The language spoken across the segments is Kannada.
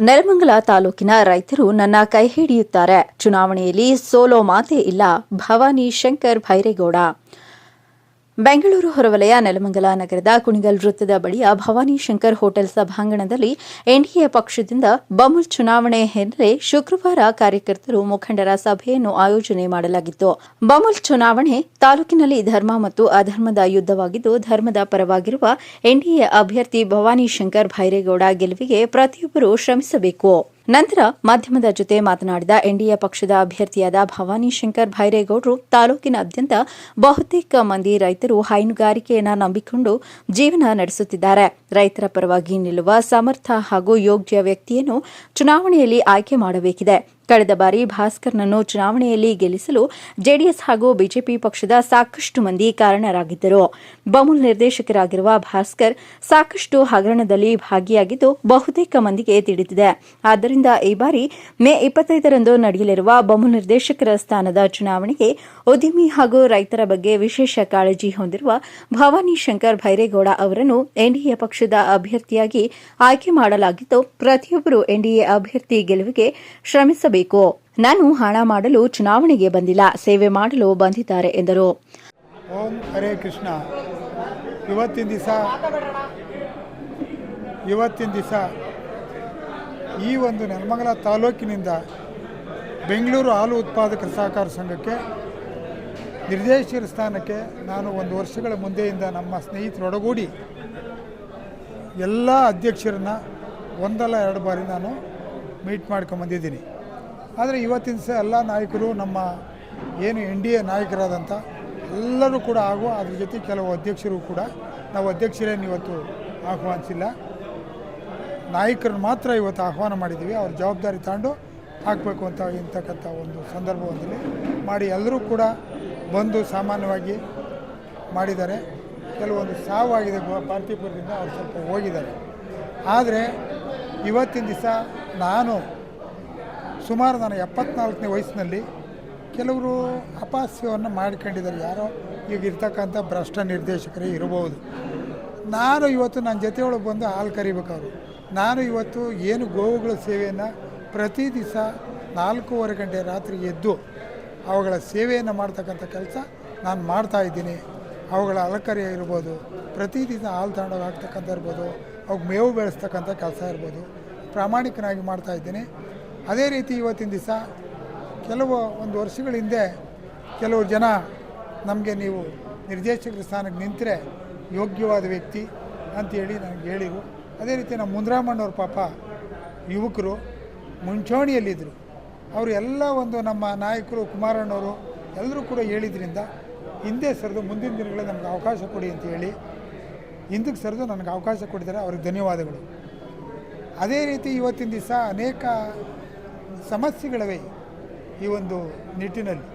ನೆಲಮಂಗಲ ತಾಲೂಕಿನ ರೈತರು ನನ್ನ ಕೈ ಹಿಡಿಯುತ್ತಾರೆ. ಚುನಾವಣೆಯಲ್ಲಿ ಸೋಲೋ ಮಾತೇ ಇಲ್ಲ. ಭವಾನಿ ಶಂಕರ್ ಭೈರೇಗೌಡ ಬೆಂಗಳೂರು ಹೊರವಲಯ, ನೆಲಮಂಗಲ ನಗರದ ಕುಣಿಗಲ್ ವೃತ್ತದ ಬಳಿಯ ಭವಾನಿ ಶಂಕರ್ ಹೋಟೆಲ್ ಸಭಾಂಗಣದಲ್ಲಿ ಎನ್ಡಿಎ ಪಕ್ಷದಿಂದ ಬಮುಲ್ ಚುನಾವಣೆ ಹಿನ್ನೆಲೆ ಶುಕ್ರವಾರ ಕಾರ್ಯಕರ್ತರು ಮುಖಂಡರ ಸಭೆಯನ್ನು ಆಯೋಜನೆ ಮಾಡಲಾಗಿತ್ತು. ಬಮುಲ್ ಚುನಾವಣೆ ತಾಲೂಕಿನಲ್ಲಿ ಧರ್ಮ ಮತ್ತು ಅಧರ್ಮದ ಯುದ್ಧವಾಗಿದ್ದು, ಧರ್ಮದ ಪರವಾಗಿರುವ ಎನ್ಡಿಎ ಅಭ್ಯರ್ಥಿ ಭವಾನಿ ಶಂಕರ್ ಭೈರೇಗೌಡ ಗೆಲುವಿಗೆ ಪ್ರತಿಯೊಬ್ಬರು ಶ್ರಮಿಸಬೇಕು. ನಂತರ ಮಾಧ್ಯಮದ ಜೊತೆ ಮಾತನಾಡಿದ ಎನ್ಡಿಎ ಪಕ್ಷದ ಅಭ್ಯರ್ಥಿಯಾದ ಭವಾನಿ ಶಂಕರ್ ಭೈರೇಗೌಡರು ತಾಲೂಕಿನಾದ್ಯಂತ ಬಹುತೇಕ ಮಂದಿ ರೈತರು ಹೈನುಗಾರಿಕೆಯನ್ನು ನಂಬಿಕೊಂಡು ಜೀವನ ನಡೆಸುತ್ತಿದ್ದಾರೆ. ರೈತರ ಪರವಾಗಿ ನಿಲ್ಲುವ ಸಮರ್ಥ ಹಾಗೂ ಯೋಗ್ಯ ವ್ಯಕ್ತಿಯನ್ನು ಚುನಾವಣೆಯಲ್ಲಿ ಆಯ್ಕೆ ಮಾಡಬೇಕಿದೆ. ಕಳೆದ ಬಾರಿ ಭಾಸ್ಕರ್ನನ್ನು ಚುನಾವಣೆಯಲ್ಲಿ ಗೆಲ್ಲಿಸಲು ಜೆಡಿಎಸ್ ಹಾಗೂ ಬಿಜೆಪಿ ಪಕ್ಷದ ಸಾಕಷ್ಟು ಮಂದಿ ಕಾರಣರಾಗಿದ್ದರು. ಬಮೂಲ್ ನಿರ್ದೇಶಕರಾಗಿರುವ ಭಾಸ್ಕರ್ ಸಾಕಷ್ಟು ಹಗರಣದಲ್ಲಿ ಭಾಗಿಯಾಗಿದ್ದು ಬಹುತೇಕ ಮಂದಿಗೆ ತಿಳಿದಿದೆ ಆದ್ದರಿಂದ ಈ ಬಾರಿ ಮೇ ಇಪ್ಪತ್ತೈದರಂದು ನಡೆಯಲಿರುವ ಬಮೂಲ್ ನಿರ್ದೇಶಕರ ಸ್ಥಾನದ ಚುನಾವಣೆಗೆ ಉದ್ಯಮಿ ಹಾಗೂ ರೈತರ ಬಗ್ಗೆ ವಿಶೇಷ ಕಾಳಜಿ ಹೊಂದಿರುವ ಭವಾನಿ ಶಂಕರ್ ಭೈರೇಗೌಡ ಅವರನ್ನು ಎನ್ಡಿಎ ಪಕ್ಷದ ಅಭ್ಯರ್ಥಿಯಾಗಿ ಆಯ್ಕೆ ಮಾಡಲಾಗಿದ್ದು, ಪ್ರತಿಯೊಬ್ಬರು ಎನ್ಡಿಎ ಅಭ್ಯರ್ಥಿ ಗೆಲುವಿಗೆ ಶ್ರಮಿಸಬೇಕು. ನಾನು ಹಣ ಮಾಡಲು ಚುನಾವಣೆಗೆ ಬಂದಿಲ್ಲ, ಸೇವೆ ಮಾಡಲು ಬಂದಿದ್ದಾರೆ ಎಂದರು. ಓಂ ಹರೇ ಕೃಷ್ಣ. ಇವತ್ತಿನ ದಿವಸ ಇವತ್ತಿನ ದಿವಸ ಈ ಒಂದು ನೆಲಮಂಗಲ ತಾಲೂಕಿನಿಂದ ಬೆಂಗಳೂರು ಹಾಲು ಉತ್ಪಾದಕರ ಸಹಕಾರ ಸಂಘಕ್ಕೆ, ನಿರ್ದೇಶಕರ ಸ್ಥಾನಕ್ಕೆ ನಾನು ಒಂದು ವರ್ಷಗಳ ಮುಂದೆಯಿಂದ ನಮ್ಮ ಸ್ನೇಹಿತರೊಡಗೂಡಿ ಎಲ್ಲ ಅಧ್ಯಕ್ಷರನ್ನ ಒಂದಲ್ಲ ಎರಡು ಬಾರಿ ನಾನು ಮೀಟ್ ಮಾಡ್ಕೊಂಬಂದಿದ್ದೀನಿ ಆದರೆ ಇವತ್ತಿನ ದಿವಸ ಎಲ್ಲ ನಾಯಕರು ನಮ್ಮ ಏನು ಎನ್ ಡಿ ಎ ನಾಯಕರಾದಂಥ ಎಲ್ಲರೂ ಕೂಡ ಹಾಗೂ ಅದ್ರ ಜೊತೆ ಕೆಲವು ಅಧ್ಯಕ್ಷರು ಕೂಡ. ನಾವು ಅಧ್ಯಕ್ಷರೇನು ಇವತ್ತು ಆಹ್ವಾನಿಸಿಲ್ಲ. ನಾಯಕರನ್ನು ಮಾತ್ರ ಇವತ್ತು ಆಹ್ವಾನ ಮಾಡಿದ್ದೀವಿ. ಅವ್ರ ಜವಾಬ್ದಾರಿ ತಗೊಂಡು ಹಾಕಬೇಕು ಅಂತ ಇಂತಕ್ಕಂಥ ಒಂದು ಸಂದರ್ಭದಲ್ಲಿ ಮಾಡಿ ಎಲ್ಲರೂ ಕೂಡ ಬಂದು ಸಾಮಾನ್ಯವಾಗಿ ಮಾಡಿದ್ದಾರೆ. ಕೆಲವೊಂದು ಸಾವಾಗಿದೆ ಪಾರ್ಥಿಪುರದಿಂದ ಅವ್ರು ಸ್ವಲ್ಪ ಹೋಗಿದ್ದಾರೆ. ಆದರೆ ಇವತ್ತಿನ ದಿವಸ ನಾನು ಸುಮಾರು ನಾನು ಎಪ್ಪತ್ನಾಲ್ಕನೇ ವಯಸ್ಸಿನಲ್ಲಿ ಕೆಲವರು ಅಪಾಸ್ಯವನ್ನು ಮಾಡ್ಕೊಂಡಿದ್ದಾರೆ. ಯಾರೋ ಈಗ ಇರ್ತಕ್ಕಂಥ ಭ್ರಷ್ಟ ನಿರ್ದೇಶಕರೇ ಇರಬಹುದು. ನಾನು ಇವತ್ತು ನನ್ನ ಜೊತೆಯೊಳಗೆ ಬಂದು ಹಾಲು ಕರಿಬೇಕಾದ್ರು ನಾನು ಇವತ್ತು ಏನು ಗೋವುಗಳ ಸೇವೆಯನ್ನು ಪ್ರತಿ ದಿವಸ ನಾಲ್ಕೂವರೆ ಗಂಟೆ ರಾತ್ರಿ ಎದ್ದು ಅವುಗಳ ಸೇವೆಯನ್ನು ಮಾಡ್ತಕ್ಕಂಥ ಕೆಲಸ ನಾನು ಮಾಡ್ತಾ ಇದ್ದೀನಿ. ಅವುಗಳ ಅಲಕರಿ ಇರ್ಬೋದು, ಪ್ರತಿ ದಿವಸ ಹಾಲು ತಗೊಂಡೋಗಿ ಹಾಕ್ತಕ್ಕಂಥ ಇರ್ಬೋದು ಅವು ಮೇವು ಬೆಳೆಸ್ತಕ್ಕಂಥ ಕೆಲಸ ಇರ್ಬೋದು. ಪ್ರಾಮಾಣಿಕನಾಗಿ ಮಾಡ್ತಾ ಇದ್ದೀನಿ. ಅದೇ ರೀತಿ ಇವತ್ತಿನ ದಿವಸ ಕೆಲವು ಒಂದು ವರ್ಷಗಳ ಹಿಂದೆ ಕೆಲವು ಜನ ನಮಗೆ ನೀವು ನಿರ್ದೇಶಕರ ಸ್ಥಾನಕ್ಕೆ ನಿಂತರೆ ಯೋಗ್ಯವಾದ ವ್ಯಕ್ತಿ ಅಂತೇಳಿ ನನಗೆ ಹೇಳಿದರು. ಅದೇ ರೀತಿ ನಮ್ಮ ಮುಂದ್ರಾಮಣ್ಣವ್ರ ಪಾಪ ಯುವಕರು ಮುಂಚೂಣಿಯಲ್ಲಿದ್ದರು. ಅವರು ಎಲ್ಲ ಒಂದು ನಮ್ಮ ನಾಯಕರು ಕುಮಾರಣ್ಣವರು ಎಲ್ಲರೂ ಕೂಡ ಹೇಳಿದ್ರಿಂದ ಹಿಂದೆ ಸರಿದು ಮುಂದಿನ ದಿನಗಳಲ್ಲಿ ನಮಗೆ ಅವಕಾಶ ಕೊಡಿ ಅಂತ ಹೇಳಿ ಹಿಂದಕ್ಕೆ ಸರಿದು ನನಗೆ ಅವಕಾಶ ಕೊಟ್ಟಿದ್ದಾರೆ. ಅವ್ರಿಗೆ ಧನ್ಯವಾದಗಳು. ಅದೇ ರೀತಿ ಇವತ್ತಿನ ದಿವಸ ಅನೇಕ ಸಮಸ್ಯೆಗಳಿವೆ ಈ ಒಂದು ನಿಟ್ಟಿನಲ್ಲಿ.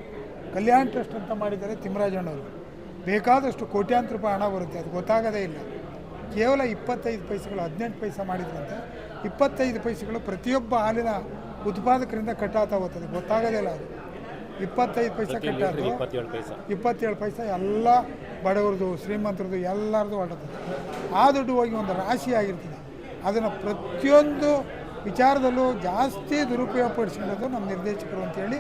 ಕಲ್ಯಾಣ ಟ್ರಸ್ಟ್ ಅಂತ ಮಾಡಿದ್ದಾರೆ ತಿಮ್ಮರಾಜಣ್ಣವರು ಬೇಕಾದಷ್ಟು ಕೋಟ್ಯಾಂತರ ರೂಪಾಯಿ ಹಣ ಬರುತ್ತೆ ಅದು ಗೊತ್ತಾಗದೇ ಇಲ್ಲ. ಕೇವಲ ಇಪ್ಪತ್ತೈದು ಪೈಸೆಗಳು ಹದಿನೆಂಟು ಪೈಸೆ ಮಾಡಿದ್ರಂತೆ. ಇಪ್ಪತ್ತೈದು ಪೈಸೆಗಳು ಪ್ರತಿಯೊಬ್ಬ ಹಾಲಿನ ಉತ್ಪಾದಕರಿಂದ ಕಟ್ಟಾತ ಹೋಗ್ತದೆ ಗೊತ್ತಾಗೋದೇ ಇಲ್ಲ ಅದು. ಇಪ್ಪತ್ತೈದು ಪೈಸೆ ಕಟ್ಟಾದು ಇಪ್ಪತ್ತೇಳು ಪೈಸೆ ಎಲ್ಲ ಬಡವರದು ಶ್ರೀಮಂತರದು ಎಲ್ಲರದು ಹೊರಟದೆ. ಆ ದುಡ್ಡು ಹೋಗಿ ಒಂದು ರಾಶಿ ಆಗಿರ್ತದೆ. ಅದನ್ನು ಪ್ರತಿಯೊಂದು ವಿಚಾರದಲ್ಲೂ ಜಾಸ್ತಿ ದುರುಪಯೋಗ ಪಡಿಸ್ಕೊಳ್ಳೋದು ನಮ್ಮ ನಿರ್ದೇಶಕರು ಅಂತೇಳಿ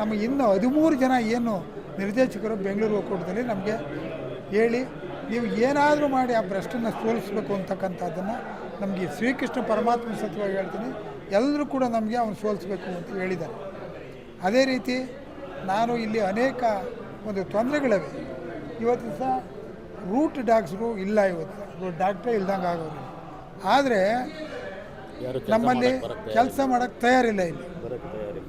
ನಮಗೆ ಇನ್ನು ಹದಿಮೂರು ಜನ ಏನು ನಿರ್ದೇಶಕರು ಬೆಂಗಳೂರು ಒಕ್ಕೂಟದಲ್ಲಿ ನಮಗೆ ಹೇಳಿ, ನೀವು ಏನಾದರೂ ಮಾಡಿ ಆ ಭ್ರಷ್ಟನ್ನು ಸೋಲಿಸಬೇಕು ಅಂತಕ್ಕಂಥದ್ದನ್ನು ನಮಗೆ ಶ್ರೀಕೃಷ್ಣ ಪರಮಾತ್ಮ ಸತ್ವವಾಗಿ ಹೇಳ್ತೀನಿ, ಎಲ್ಲರೂ ಕೂಡ ನಮಗೆ ಅವನು ಸೋಲಿಸ್ಬೇಕು ಅಂತ ಹೇಳಿದ್ದಾರೆ. ಅದೇ ರೀತಿ ನಾನು ಇಲ್ಲಿ ಅನೇಕ ಒಂದು ತೊಂದರೆಗಳಿವೆ. ಇವತ್ತು ಸಹ ರೂಟ್ ಡಾಕ್ಟ್ರು ಇಲ್ಲ ಇವತ್ತು. ಡಾಕ್ಟ್ರೇ ಇಲ್ದಂಗೆ ಆಗೋರು ಆದರೆ ನಮ್ಮಲ್ಲಿ ಕೆಲಸ ಮಾಡೋಕ್ಕೆ ತಯಾರಿಲ್ಲ ಇಲ್ಲಿ.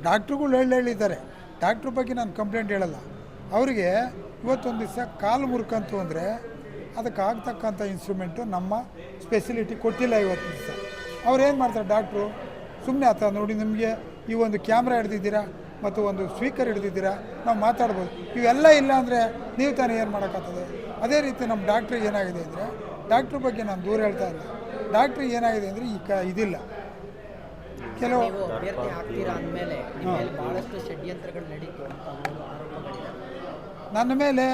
ಡಾಕ್ಟ್ರುಗಳು ಹೇಳಿ ಹೇಳಿದ್ದಾರೆ. ಡಾಕ್ಟ್ರ್ ಬಗ್ಗೆ ನಾನು ಕಂಪ್ಲೇಂಟ್ ಹೇಳಲ್ಲ. ಅವರಿಗೆ ಇವತ್ತೊಂದು ದಿವಸ ಕಾಲು ಮುರ್ಕಂತು ಅಂದರೆ ಅದಕ್ಕೆ ಆಗ್ತಕ್ಕಂಥ ಇನ್ಸ್ಟ್ರೂಮೆಂಟು ನಮ್ಮ ಸ್ಪೆಸಿಲಿಟಿ ಕೊಟ್ಟಿಲ್ಲ ಇವತ್ತು ದಿವಸ. ಅವ್ರೇನು ಏನು ಮಾಡ್ತಾರೆ ಡಾಕ್ಟ್ರು? ಸುಮ್ಮನೆ ಆತ ನೋಡಿ ನಿಮಗೆ ಈ ಒಂದು ಕ್ಯಾಮ್ರಾ ಹಿಡ್ದಿದ್ದೀರಾ? ಮತ್ತು ಒಂದು ಸ್ಪೀಕರ್ ಹಿಡ್ದಿದ್ದೀರಾ? ನಾವು ಮಾತಾಡ್ಬೋದು. ಇವೆಲ್ಲ ಇಲ್ಲ ಅಂದರೆ ನೀವು ತಾನೇ ಏನು ಮಾಡೋಕ್ಕಾಗ್ತದೆ? ಅದೇ ರೀತಿ ನಮ್ಮ ಡಾಕ್ಟ್ರಿಗೆ ಏನಾಗಿದೆ ಅಂದರೆ ಡಾಕ್ಟ್ರ್ ಬಗ್ಗೆ ನಾನು ದೂರ ಹೇಳ್ತಾ ಇಲ್ಲ. ಡಾಕ್ಟ್ರಿಗೆ ಏನಾಗಿದೆ ಅಂದರೆ ಈ ಕ ಇದಿಲ್ಲ. ಕೆಲವು ನೀವು ಅಭ್ಯರ್ಥಿ ಆಗ್ತೀರಾ ಅಂದಮೇಲೆ ನಿಮ್ಮ ಮೇಲೆ ಬಹಳಷ್ಟು ಷಡ್ಯಂತ್ರಗಳು ನಡೀತು ಅಂತ ಒಂದು ನನ್ನ ಮೇಲೆ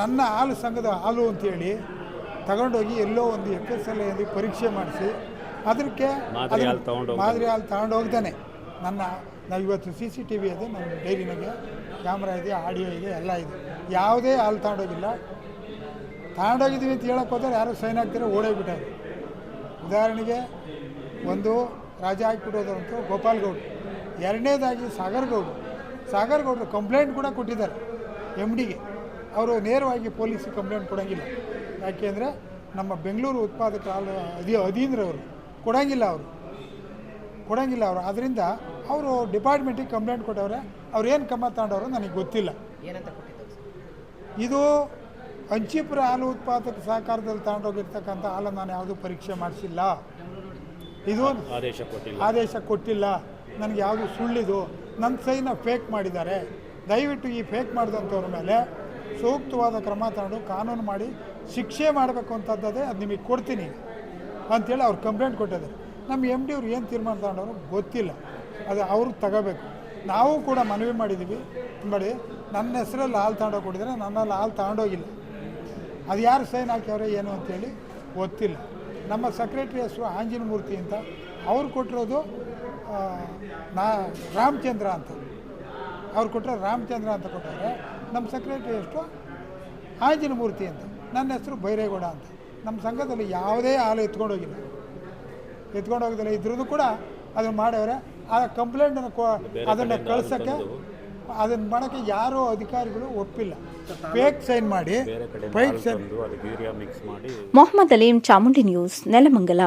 ನನ್ನ ಹಾಲು ಸಂಘದ ಹಾಲು ಅಂತೇಳಿ ತಗೊಂಡೋಗಿ ಎಲ್ಲೋ ಒಂದು ಎಫ್ ಎಸ್ ಎಲ್ ಪರೀಕ್ಷೆ ಮಾಡಿಸಿ ಅದಕ್ಕೆ ಮಾದರಿ ಹಾಲು ತಗೊಂಡು ಹೋಗ್ತಾನೆ. ನನ್ನ ನಾವು ಇವತ್ತು ಸಿ ಸಿ ಟಿ ವಿ ಇದೆ ನಮ್ಮ ಡೈರಿನಾಗೆ ಕ್ಯಾಮ್ರಾ ಇದೆ ಆಡಿಯೋ ಇದೆ ಎಲ್ಲ ಇದೆ. ಯಾವುದೇ ಹಾಲು ತಗೊಂಡೋಗಿಲ್ಲ. ತಗೊಂಡೋಗಿದ್ದೀವಿ ಅಂತ ಹೇಳಕ್ಕೆ ಹೋದರೆ ಯಾರು ಸೈನ್ ಆಗ್ತಾರೆ ಓಡೋಗ್ಬಿಟ್ಟವ್ರು ಉದಾಹರಣೆಗೆ ಒಂದು ರಾಜ ಹಾಕ್ಬಿಟ್ಟೋದಂತೂ ಗೋಪಾಲ್ ಗೌಡ್. ಎರಡನೇದಾಗಿ ಸಾಗರ್ ಗೌಡ್ರು ಸಾಗರ್ ಗೌಡ್ರು ಕಂಪ್ಲೇಂಟ್ ಕೂಡ ಕೊಟ್ಟಿದ್ದಾರೆ ಎಂ ಡಿಗೆ ಅವರು ನೇರವಾಗಿ ಪೊಲೀಸಿಗೆ ಕಂಪ್ಲೇಂಟ್ ಕೊಡೋಂಗಿಲ್ಲ. ಯಾಕೆಂದರೆ ನಮ್ಮ ಬೆಂಗಳೂರು ಉತ್ಪಾದಕ ಅಧಿ ಅಧೀಂದ್ರವರು ಕೊಡೋಂಗಿಲ್ಲ ಅವರು. ಕೊಡೋಂಗಿಲ್ಲ ಅವರು. ಅದರಿಂದ ಅವರು ಡಿಪಾರ್ಟ್ಮೆಂಟಿಗೆ ಕಂಪ್ಲೇಂಟ್ ಕೊಟ್ಟವ್ರೆ ಅವ್ರು ಏನು ಕ್ರಮ ತಗೊಂಡವರು ನನಗೆ ಗೊತ್ತಿಲ್ಲ. ಏನಂತ ಇದು ಹಂಚಿಪುರ ಹಾಲು ಉತ್ಪಾದಕ ಸಹಕಾರದಲ್ಲಿ ತಗೊಂಡೋಗಿರ್ತಕ್ಕಂಥ ಹಾಲು ನಾನು ಯಾವುದೂ ಪರೀಕ್ಷೆ ಮಾಡಿಸಿಲ್ಲ. ಇದು ಆದೇಶ ಕೊಟ್ಟಿಲ್ಲ. ಆದೇಶ ಕೊಟ್ಟಿಲ್ಲ. ನನಗೆ ಯಾವುದು ಸುಳ್ಳಿದು. ನನ್ನ ಸೈನ ಫೇಕ್ ಮಾಡಿದ್ದಾರೆ. ದಯವಿಟ್ಟು ಈ ಫೇಕ್ ಮಾಡಿದಂಥವ್ರ ಮೇಲೆ ಸೂಕ್ತವಾದ ಕ್ರಮ ತಗೊಂಡು ಕಾನೂನು ಮಾಡಿ ಶಿಕ್ಷೆ ಮಾಡಬೇಕು ಅಂತದ್ದೇ ಅದು ನಿಮಗೆ ಕೊಡ್ತೀನಿ ಅಂಥೇಳಿ ಅವ್ರು ಕಂಪ್ಲೇಂಟ್ ಕೊಟ್ಟಿದ್ದಾರೆ. ನಮ್ಮ ಎಂ ಡಿ ಅವ್ರು ಏನು ತೀರ್ಮಾನ ತಗೊಂಡವ್ರು ಗೊತ್ತಿಲ್ಲ. ಅದು ಅವರು ತಗೋಬೇಕು. ನಾವು ಕೂಡ ಮನವಿ ಮಾಡಿದ್ದೀವಿ. ಮಾಡಿ ನನ್ನ ಹೆಸರಲ್ಲಿ ಹಾಲು ತಗೊಂಡೋಗಿ ಕೊಟ್ಟಿದ್ದಾರೆ. ನನ್ನಲ್ಲಿ ಹಾಲು ತಗೊಂಡೋಗಿಲ್ಲ. ಅದು ಯಾರು ಸೈನ್ ಹಾಕ್ಯವ್ರೆ ಏನು ಅಂತೇಳಿ ಗೊತ್ತಿಲ್ಲ. ನಮ್ಮ ಸೆಕ್ರೆಟ್ರಿ ಹೆಸರು ಆಂಜನಮೂರ್ತಿ ಅಂತ. ಅವ್ರು ಕೊಟ್ಟಿರೋದು ನಾ ರಾಮಚಂದ್ರ ಅಂತ. ಅವ್ರು ಕೊಟ್ಟರೆ ರಾಮಚಂದ್ರ ಅಂತ ಕೊಟ್ಟವ್ರೆ ನಮ್ಮ ಸೆಕ್ರೆಟ್ರಿ ಹೆಸರು ಆಂಜನಮೂರ್ತಿ ಅಂತ. ನನ್ನ ಹೆಸರು ಬೈರೇಗೌಡ ಅಂತ. ನಮ್ಮ ಸಂಘದಲ್ಲಿ ಯಾವುದೇ ಹಾಲು ಎತ್ಕೊಂಡೋಗಿಲ್ಲ. ಎತ್ಕೊಂಡೋಗಿದ್ದಿಲ್ಲ ಇದ್ರದ್ದು ಕೂಡ ಅದನ್ನು ಮಾಡವ್ರೆ. ಆ ಕಂಪ್ಲೇಂಟನ್ನು ಕೊ ಅದನ್ನು ಕಳ್ಸೋಕ್ಕೆ ಅದನ್ನು ಮಾಡೋಕ್ಕೆ ಯಾರೂ ಅಧಿಕಾರಿಗಳು ಒಪ್ಪಿಲ್ಲ. ಫೇಕ್ ಸೈನ್ ಮಾಡಿ fake sign Mohammed Aleem Chamundi news Nelamangala.